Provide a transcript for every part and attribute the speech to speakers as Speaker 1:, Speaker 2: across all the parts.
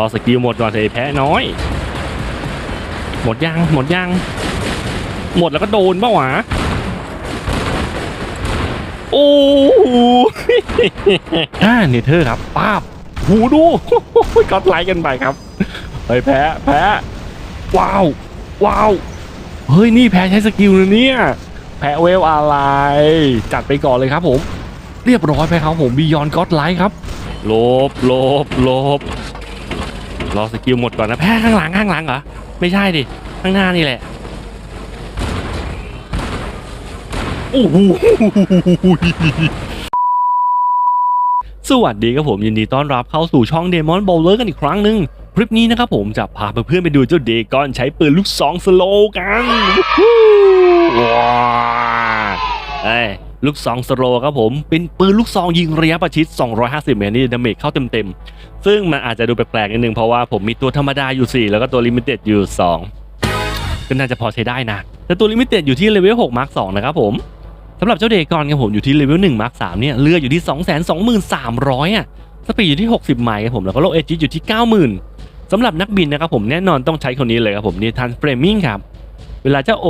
Speaker 1: รอสกิลหมดก่อนเถอะแพ้น้อย หมดยังหมดยัง หมดแล้วก็โดนปะหวะโอ้โหอ่าเนเธอร์ครับป้าบหูดูก็ไลค์กันไปครับเฮ้ยแพ้แพ้ว้าวว้าวเฮ้ยนี่แพ้ใช้สกิลนะเนี่ยแพ้เวลอะไร จัดไปก่อนเลยครับผม เรียบร้อยไปครับผมบียอนก็อดไลค์ครับลบลบลบ รอสกิลหมดก่อนนะแพ้ข้างหลังข้างหลังเหรอ ไม่ใช่ดิ ข้างหน้านี่แหละโอ้โหสวัสดีครับผมยินดีต้อนรับเข้าสู่ช่อง Demon Bowler กันอีกครั้งหนึ่งคลิปนี้นะครับผมจะพาเพื่อนๆไปดูเจ้าเดกอนใช้ปืนลูกซองสโลกันว้าวเอ้ย ลูกซองสโลครับผม เป็นปืนลูกซองยิงระยะประชิด 250 เมตรนี่ดาเมจเข้าเต็มๆ ซึ่งมันอาจจะดูแปลกๆนิดนึงเพราะว่าผมมีตัวธรรมดาอยู่ 4 แล้วก็ตัวลิมิเต็ดอยู่ 2 ก็น่าจะพอใช้ได้นะ แต่ตัวลิมิเต็ดอยู่ที่เลเวล6มาร์ค2นะครับผมสำหรับเจ้าเดกอนครับผมอยู่ที่เลเวล1มาร์ค3เนี่ยเลือดอยู่ที่ 223,300อะสปีดอยู่ที่ 60 ไมล์ครับผมแล้วก็โลเอจิอยู่ที่ 90,000สำหรับนักบินนะครับผมแน่นอนต้องใช้คนนี้เลยครับผมนี่ทันเฟรมมิ่งครับเวลาเจ้าโอ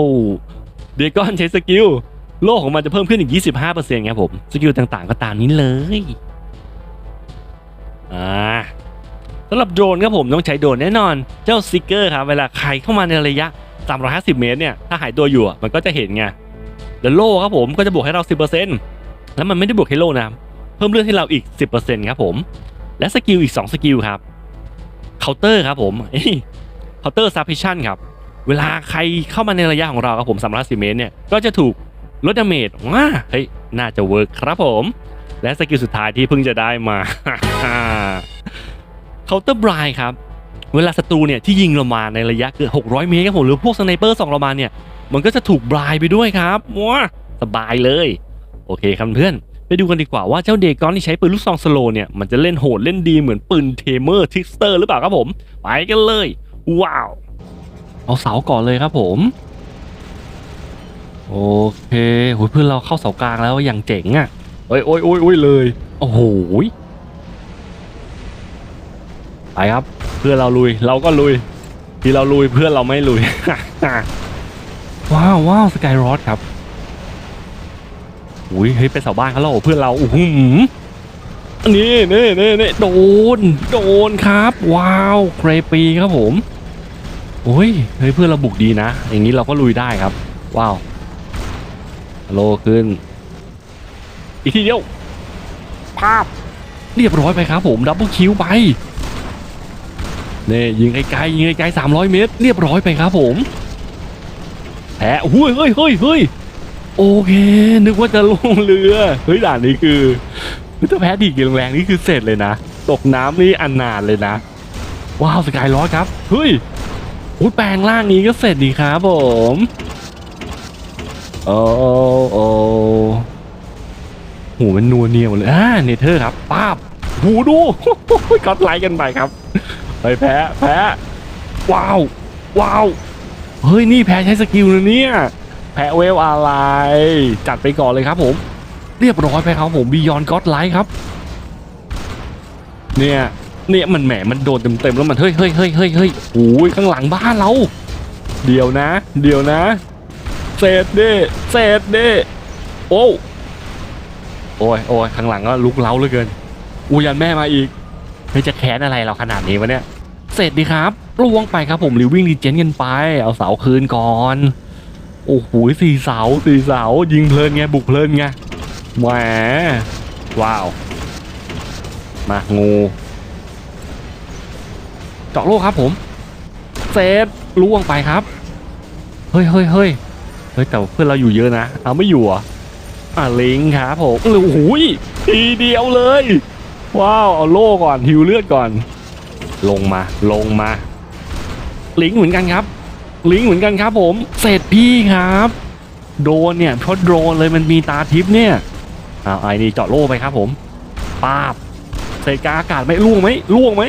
Speaker 1: เดกอนใช้สกิล โลของมันจะเพิ่มขึ้นอีก 25%ครับผม สกิลต่างๆ ก็ตามนี้เลย อ่าสำหรับโดรนครับผมต้องใช้โดรนแน่นอน เจ้าซิกเกอร์ครับเวลาใครเข้ามาในระยะ 350 เมตรเนี่ย ถ้าหายตัวอยู่มันก็จะเห็นไงแล้วโล่ครับผมก็จะบวกให้เรา 10%แล้วมันไม่ได้บวกให้โล่นะ เพิ่มเลือดให้เราอีก 10%ครับผม และสกิลอีก 2 สกิลครับเคาน์เตอร์ครับผมเคาน์เตอร์ซับพิชันครับ เวลาใครเข้ามาในระยะของเราครับผม310เมตรเนี่ย ก็จะถูก ลดดาเมจว้าเฮ้ยน่าจะเวิร์กครับผม และสกิลสุดท้ายที่เพิ่งจะได้มาเคาน์เตอร์บรายครับ เวลาศัตรูเนี่ยที่ยิงเรามาในระยะเกือบ600 เมตรครับผมหรือพวกสไนเปอร์สองเรามาเนี่ย มันก็จะถูกบรายไปด้วยครับว้าสบายเลย โอเคครับเพื่อนไปดูกันดีกว่าว่าเจ้าเดกอนที่ใช้ปืนลูกซองสโลเนี่ยมันจะเล่นโหดเล่นดีเหมือนปืนเทเมอร์ทิกสเตอร์หรือเปล่าครับผม ไปกันเลย ว้าว เอาเสาก่อนเลยครับผม โอเคโหยเพื่อนเราเข้าเสากลางแล้วอย่างเจ๋งอะโอ้ยโอ้ยโอ้ยโอ้ยเลยโอ้โหยไปครับเพื่อนเราลุยเราก็ลุย ที่เราลุยเพื่อนเราไม่ลุยว้าวว้าวสกายรอดครับอุ้ยเฮ้ยเป็นเสาบ้านเขาแล้วเหรอเพื่อนเราโอ้โหนี่นี่นี่นี่โดนโดนครับ ว้าวเกรปีครับผมโอ้ยเฮ้ยเพื่อนเราบุกดีนะ อย่างนี้เราก็ลุยได้ครับ ว้าวฮัล โหลขึ้น อีกทีเดียวภาพเรียบร้อยไปครับผมดับเบิลคิวไปนี่ยิงไกลๆยิงไกลๆ300เมตร เรียบร้อยไปครับผมแพ้เฮ้ยเฮ้ยเฮ้ยเฮ้ยโอเค นึกว่าจะลงเรือเฮ้ยด่านนี้คือถ้าแพ้ดีกี่แรงๆนี่คือเสร็จเลยนะ ตกน้ำนี่อันนานเลยนะ ว้าวสกายร้อยครับเฮ้ยโอ้ยแปลงร่างนี้ก็เสร็จดีครับผม โอ้โอ้โหมันนัวเนียวเลยอ่าเนเธอร์ครับป้าบหูดูก็ไลค์กันไปครับเฮ้ยแพ้แพ้ว้าวว้าวเฮ้ยนี่แพ้ใช้สกิลนะเนี่ยแพ้เวลอะไร จัดไปก่อนเลยครับผม เรียบร้อยไปครับผมบียอนก็อดไลท์ครับ เนี่ยเนี่ยมันแหมมันโดนเต็มๆแล้วมันเฮ้ยเฮ้ยเฮ้ยเฮ้ยเฮ้ยโอ้ยข้างหลังบ้านเรา เดี๋ยวนะ เดี๋ยวนะ เศษเด้เศษเด้โอ้โอ้ยโอ้ยข้างหลังก็ลุกเล้าเหลือเกิน อูยันแม่มาอีกเฮ้ยจะแค้นอะไรเราขนาดนี้วะเนี่ย เสร็จดีครับล่วงไปครับผมรีวิ่งรีเจนกันไป เอาเสาคืนก่อน โอ้โหสี่เสาสี่เสายิงเพลินไงบุกเพลินไงแหมว้าว มางูเจาะโลกครับผมเซตล่วงไปครับ เฮ้ยเฮ้ยเฮ้ย เฮ้ยแต่เพื่อนเราอยู่เยอะนะ เอาไม่อยู่เหรอะอะลิงครับผมโอ้โหทีเดียวเลย ว้าวเอาโล่ก่อนฮิวเลือดก่อน ลงมาลงมา ลิงเหมือนกันครับ ลิงเหมือนกันครับผมเสร็จพี่ครับ โดนเนี่ยเพราะโดนเลยมันมีตาทิพย์เนี่ยอ้าวไอ้นี่เจาะโล่ไปครับผมป้าบเศษกาอากาศไหมล่วงไหมล่วงไหม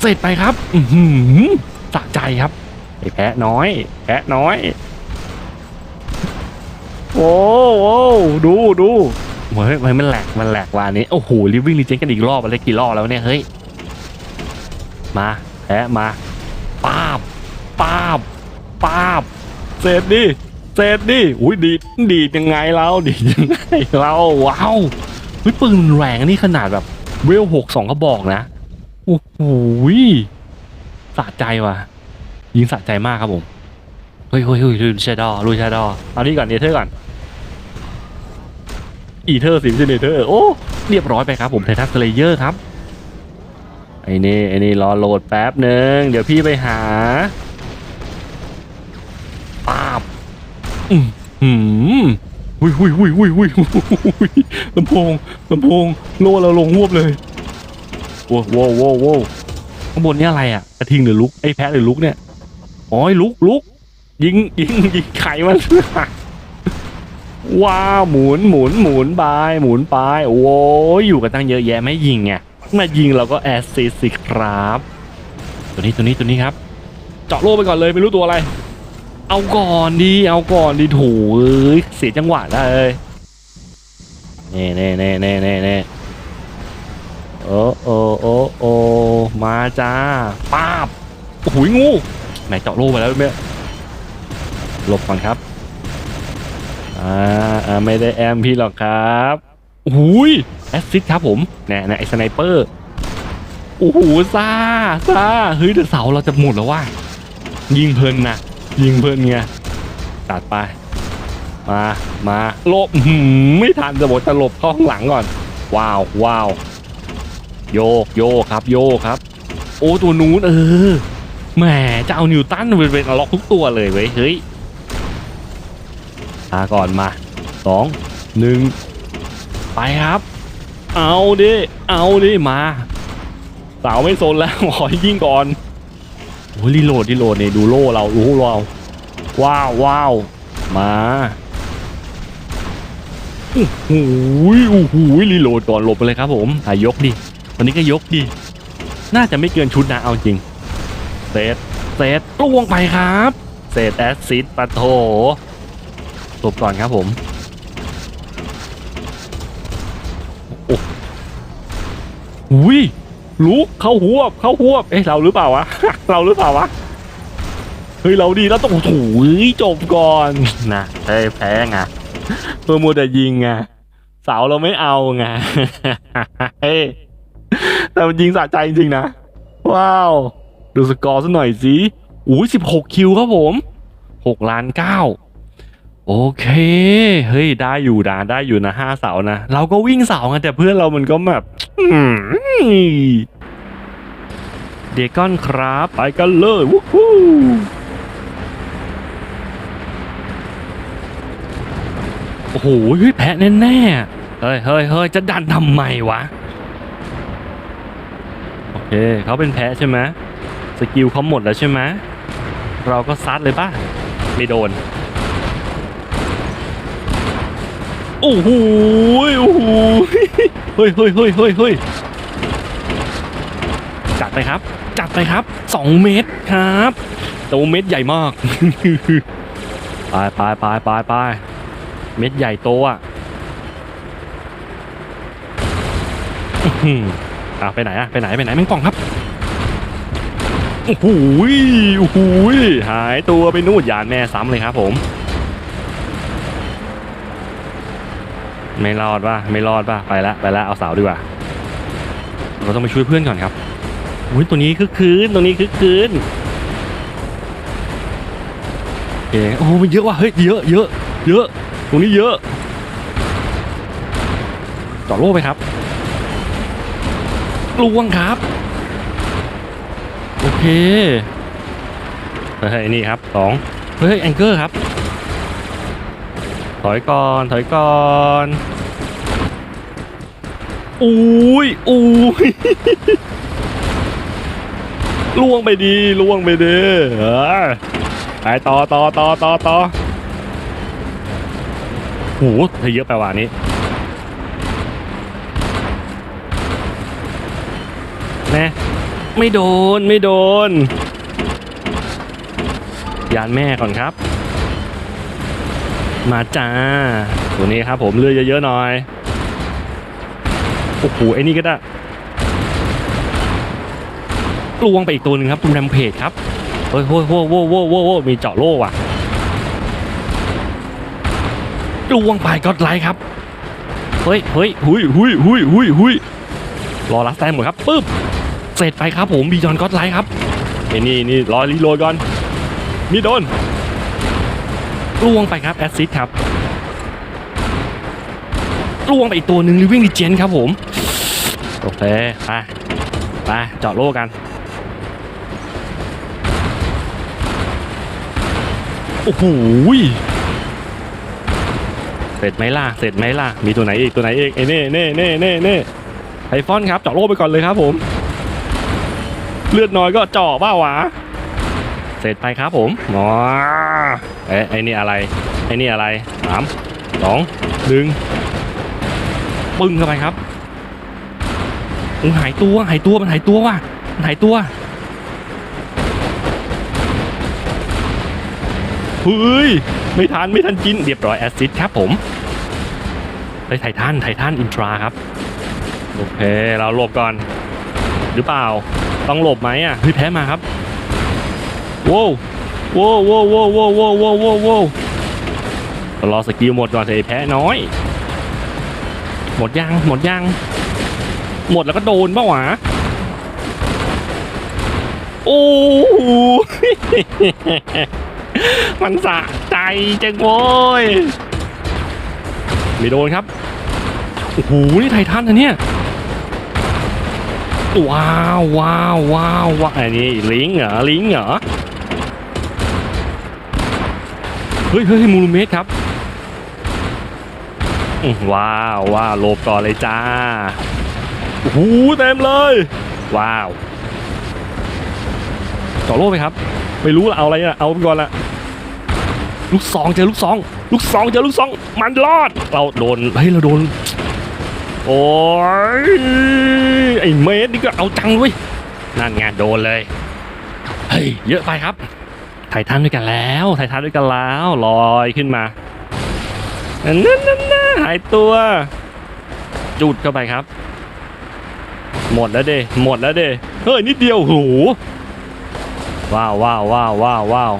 Speaker 1: เสร็จไปครับ อือหือสะใจครับไอ้แพะน้อย แพะน้อย โอ้โหดูดูเฮ้ยมันแหลกมันแหลกวานี้โอ้โหลิฟวิ่งรีเจนกันอีกรอบอะไรกี่รอบแล้วเนี่ยเฮ้ยมาแพ้มาป้าบป้าบป้าบเสร็จดิเสร็จดิอุ้ยดีดดีดยังไงเราดีดยังไงเราว้าวเฮ้ยปืนแรงนนี่ขนาดแบบเวลหกสองกระบอกนะโอ้โหสะใจว่ะยิงสะใจมากครับผม เฮ้ยเฮ้ยเฮ้ยลุยชาดอลุยชาดอเอานี่ก่อนเนเธอร์ก่อน อีเธอร์สิไม่ใช่เนเธอร์โอ้เรียบร้อยไปครับผมไททัสเลเยอร์ครับไอ้นี่ไอ้นี่รอโหลดแป๊บหนึ่งเดี๋ยวพี่ไปหาป้าบอืมหืมหุยหุยหุยหุยหุยหุยลำโพงลำโพงโลเราลงวบเลยโว้วโว้วโว้วโว้วข้างบนนี่อะไรอะกระทิงหรือลุกไอ้แพะหรือลุกเนี่ยอ๋อลุกลุก ยิงยิงยิงไข่มัน ว้าวหมุนหมุนหมุนไปหมุนไปโอ้ยอยู่กันตั้งเยอะแยะไม่ยิงไงมายิงเราก็แอสซิสสิครับ ตัวนี้ตัวนี้ตัวนี้ครับ เจาะโล่ไปก่อนเลยไม่รู้ตัวอะไร เอาก่อนดีเอาก่อนดีถูเอ้ยเสียจังหวะได้เลยเน่เน่เน่เน่เน่เน่โอ้โอ้โอ้โอ้มาจ้าป้าบโอ้โหงูแหมเจาะโล่ไปแล้วเนี่ย หลบก่อนครับอ่าอ่าไม่ได้แอมพี่หรอกครับโอ้โหยแอสซิดครับผมแน่แน่ไอสไนเปอร์โอ้โหซ่าซ่าเฮ้ยเดี๋ยวเสาเราจะหมดแล้วว่า ยิงเพลินนะยิงเพลินไงตัดไป มามาหลบอื้อหือไม่ทันจะบอกจะหลบเข้าข้างหลังก่อน ว้าวว้าวโยกโยกครับ โยกครับ โอ้ตัวนู้นเออแหมจะเอานิวตันเป็นเป็นล็อกทุกตัวเลยเว้ยเฮ้ย มาก่อนมาสองหนึ่งไปครับ เอาดิ เอาดิมาสาวไม่สนแล้วขอให้ยิงก่อนโอ้ยรีโหลดรีโหลดนี่ยดูโล่เราดูเราว้าวว้าวมาโอ้โหโอ้โหรีโหลดก่อนหลบไปเลยครับผมอะยกดิวันนี้ก็ยกดิน่าจะไม่เกินชุดนะเอาจริงเซตเซตล่วงไปครับเซตแอสซิดปะโถ หลบก่อนครับผมโอ้หุยลุกเข้าหัวบเข้าหัวบเอ๊ะเราหรือเปล่าวะ เราหรือเปล่าวะ เฮ้ย เราดีแล้วต้องโอ้โหจบก่อนนะเฮ้ยแพ้ไงเพื่อมัวแต่ยิงไงเสาเราไม่เอาไงเฮ้ยแต่มันยิงสะใจจริงๆนะ ว้าว ดูสกอร์ซะหน่อยสิอุ้ยสิบหกคิวครับผมหกล้านเก้า โอเค เฮ้ย ได้อยู่นะ ได้อยู่นะห้าเสานะ เราก็วิ่งเสาไงแต่เพื่อนเรามันก็แบบเดกอนครับ ไปกันเลยวู้ฮู้โอ้โหเฮ้ยแพ้แน่ๆ เฮ้ยเฮ้ยเฮ้ยจะดันทำไมวะ โอเค เขาเป็นแพ้ใช่ไหมสกิลเขาหมดแล้วใช่ไหมเราก็ซัดเลยป่ะ ไม่โดน โอ้โหโอ้โหเฮ้ยเฮ้ยเฮ้ยเฮ้ยเฮ้ยจัดไปครับ จัดไปครับสองเมตรครับแต่ว่าเม็ดใหญ่มากไปไปไปไปไปเม็ดใหญ่โตอะอือหืออะไปไหนอะไปไหนไปไหนแมงป่องครับโอ้โหโอ้โหหายตัวไปนู่นยานแม่ซ้ำเลยครับผม ไม่รอดป่ะไม่รอดป่ะไปละไปละเอาเสาดีกว่า เราต้องไปช่วยเพื่อนก่อนครับอุ้ยตัวนี้คือคืนตัวนี้คือคืนโอเคโอ้โหมันเยอะว่ะเฮ้ยเยอะเยอะเยอะตรงนี้เยอะต่อโล่ไปครับลวงครับ โอเคเฮ้ยนี่ครับสองเฮ้ยแองเกอร์ครับ ถอยก่อนถอยก่อนอุ้ยอุ้ยล่วงไปดีล่วงไปดีเออไปต่อต่อต่อต่อต่อโหเธอเยอะไปว่านี้แน่ไม่โดนไม่โดน ยานแม่ก่อนครับ มาจ้าตัวนี้ครับผมเลือเยอะๆหน่อยโอ้โหไอ้นี่ก็ได้ลวงไปอีกตัวหนึ่งครับคุณแรมเพจครับเฮ้ยโว้ยโว้ยโว้ยโว้ยโว้ยโว้ยมีเจาะโล่ว่ะลวงไปก็ไลค์ครับเฮ้ยเฮ้ยหุยหุยหุยหุยหุยรอรัสแตนหมดครับปึ๊บเสร็จไปครับผมบีจอนก็ไลค์ครับไอ้นี่นี่รอรีโหลดก่อนมีโดน ล่วงไปครับแอสซิสครับล่วงไปอีกตัวหนึ่งลิวิ่งดิเจนครับผมโอเคไปไปเจาะโล่กัน โอ้โหเสร็จไหมล่ะเสร็จไหมล่ะมีตัวไหนอีกตัวไหนอีกไอ้เน่เน่เน่เน่เน่ไอฟอนครับเจาะโล่ไปก่อนเลยครับผม เลือดน้อยก็เจาะบ้าวะเสร็จไปครับผมอ๋อ เอ๊ะไอ้นี่อะไร ไอ้นี่อะไรสามสองหนึ่งปึ้งเข้าไปครับมันหายตัวหายตัวมันหายตัวว่ะมันหายตัวเฮ้ยไม่ทันไม่ทันกินเรียบร้อยแอสซิดครับผมไปไททันไททันอินทราครับโอเคเราหลบก่อน หรือเปล่าต้องหลบไหมอะเฮ้ยแพ้มาครับโว้ว โว้วโว้วโว้วโว้วโว้วโว้วโว้โว้รอสกิลหมดก่อนเถอะแพ้น้อย หมดยังหมดยัง หมดแล้วก็โดนปะวะโอ้มันสะใจจังโว้ยไม่โดนครับ โอ้โห นี่ไททันนะเนี่ย ว้าวว้าวว้าวว้าวอันนี้ลิงเหรอ ลิงเหรอ เฮ้ยเฮ้ยมูลเมสครับว้าวว้าวโลบก่อนเลยจ้าโอ้โหเต็มเลย ว้าวจ่อโล่ไปครับ ไม่รู้ละเอาอะไรอะเอาไปก่อนละลูกสองเจอลูกสองลูกสองเจอลูกสองมันรอด เราโดนเฮ้ยเราโดน โอ้ยไอ้เมสนี่ก็เอาจังเว้ยนั่นไงโดนเลยเฮ้ยเยอะไปครับ ไททันด้วยกันแล้วไททันด้วยกันแล้วลอยขึ้นมานั่นนั่นนหายตัวจุดเข้าไปครับ หมดแล้วเดหมดแล้วเดเฮ้ยนิดเดียวโหว้าวว้าวว้าวว้าวว้าว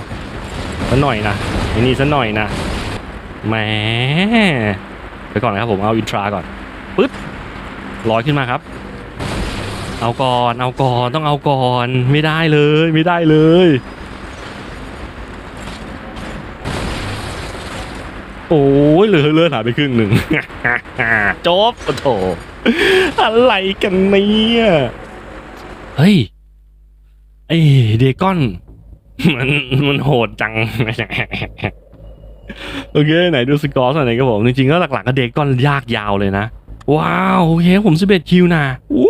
Speaker 1: สักหน่อยนะไอ้นี่ซะหน่อยนะแหมไปก่อนนะครับผมเอาอินทราก่อนปึ๊บลอยขึ้นมาครับ เอาก่อนเอาก่อนต้องเอาก่อนไม่ได้เลยไม่ได้เลย โอ้ยเหลือเลือดหายไปครึ่งหนึ่งจบโอ้โถอะไรกันเนี่ยเฮ้ยไอเดกอน มันมันโหดจังโอเคไหนดูสกอร์สักหน่อยครับผมจริงๆก็หลักๆก็เด็กก้อนยากยาวเลยนะ ว้าวโอเคผมสิบเอ็ดคิวนะอู้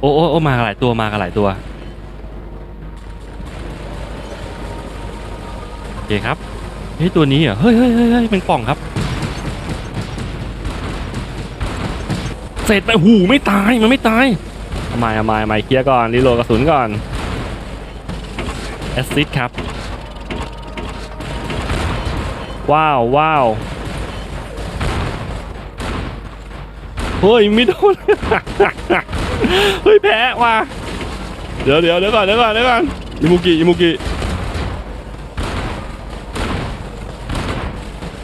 Speaker 1: โอ้โอ้โอ้มากันหลายตัวมากหลายตัวโอเคครับ เฮ้ยตัวนี้เหรอะเฮ้ยเฮ้ยเฮ้ยเฮ้ยเป็นป่องครับ เสร็จไปหูไม่ตายมันไม่ตายทำไมทำไมทำไมเคลียร์ก่อนรีโหลดกระสุนก่อนแอสซิดครับ ว้าวว้าวเฮ้ยไม่โดนเฮ้ยแพ้ว่ะเดี๋ยวเดี๋ยวเดี๋ยวก่อนเดี๋ยวก่อนเดี๋ยวก่อนอิมุกิอิมุกิ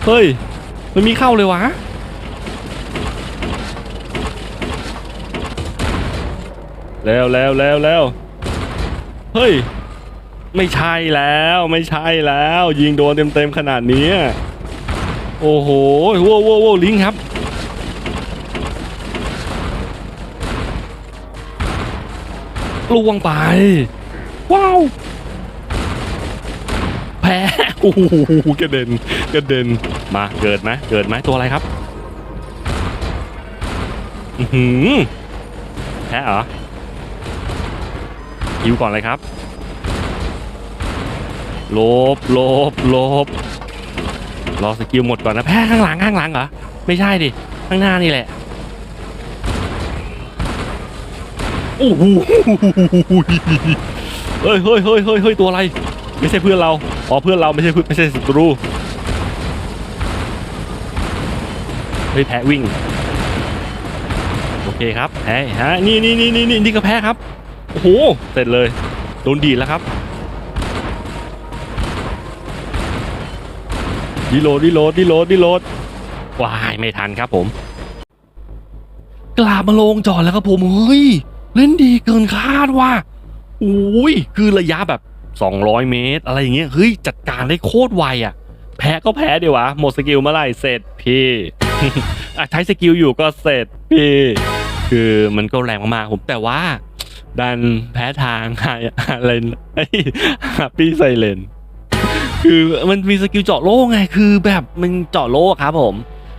Speaker 1: เฮ้ย มันมีเข้าเลยวะ แล้วแล้วแล้วแล้วเฮ้ย ไม่ใช่แล้วไม่ใช่แล้ว ยิงโดนเต็มๆขนาดนี้ โอ้โหว้วว้วโว้วลิงครับลวงไป ว้าว แพ้ โอ้โหกระเด็นกระเด็น มาเกิดไหมเกิดไหมตัวอะไรครับอือหือแพ้เหรอฮิวก่อนเลยครับลบลบลบรอสกิลหมดก่อนนะแพ้ข้างหลังข้างหลังเหรอไม่ใช่ดิข้างหน้านี่แหละโอ้โหเฮ้ยเฮ้ยเฮ้ยเฮ้ยตัวอะไร ไม่ใช่เพื่อนเราอ๋อเพื่อนเราไม่ใช่ไม่ใช่ศัตรู เฮ้ยแพ้วิ่ง โอเคครับแพ้ฮะนี่นี่นี่นี่นี่นี่ก็แพ้ครับโอ้โหเสร็จเลยโดนดีดแล้วครับดีโหลดดีโหลดดีโหลดดีโหลดว้ายไม่ทันครับผม กลับมาลงจอดแล้วครับผมเฮ้ยเล่นดีเกินคาดว่ะโอ้ยคือระยะแบบ 200 เมตร อะไรอย่างเงี้ยเฮ้ยจัดการได้โคตรไวอะ แพ้ก็แพ้ดีวะหมดสกิลเมื่อไหร่เสร็จพี่ อะใช้สกิลอยู่ก็เสร็จพี่คือมันก็แรงมากๆผมแต่ว่า ดันแพ้ทางหาอะไรไอ้หาปีไซเลนคือมันมีสกิลเจาะโล่ไงคือแบบมันเจาะโล่ครับผม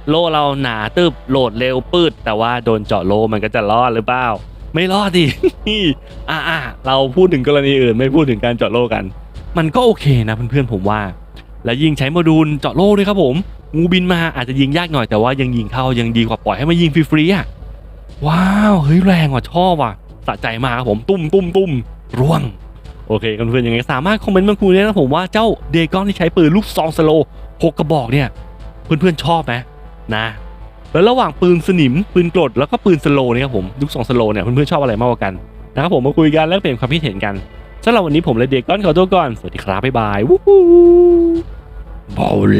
Speaker 1: โล่เราหนาตึบโหลดเร็วปืดแต่ว่าโดนเจาะโล่มันก็จะรอดหรือเปล่าไม่รอดดิอ่าอ่าเราพูดถึงกรณีอื่น ไม่พูดถึงการเจาะโล่กัน มันก็โอเคนะเพื่อนๆผมว่า และยิ่งใช้โมดูลเจาะโล่ด้วยครับผม งูบินมาอาจจะยิงยากหน่อยแต่ว่ายังยิงเข้ายังดีกว่าปล่อยให้มายิงฟรีๆอะว้าวเฮ้ยแรงว่ะชอบว่ะสะใจมากครับผมตุ้มตุ้มตุ้มร่วงโอเคกันเพื่อนๆยังไงสามารถคอมเมนต์มาคุยได้นะผมว่าเจ้าเดกอนที่ใช้ปืนลูกซองสโลหกกระบอกเนี่ย เพื่อนๆชอบไหมนะ แล้วระหว่างปืนสนิมปืนกรดแล้วก็ปืนสโลเนี่ยครับผมลูกซองสโลเนี่ยเพื่อนๆชอบอะไรมากกว่ากันนะครับผมมาคุยกันแลกเปลี่ยนความคิดเห็นกันสำหรับวันนี้ผมและเดกอนขอตัวก่อนสวัสดีครับบ๊ายบายวู้ฮู้บอล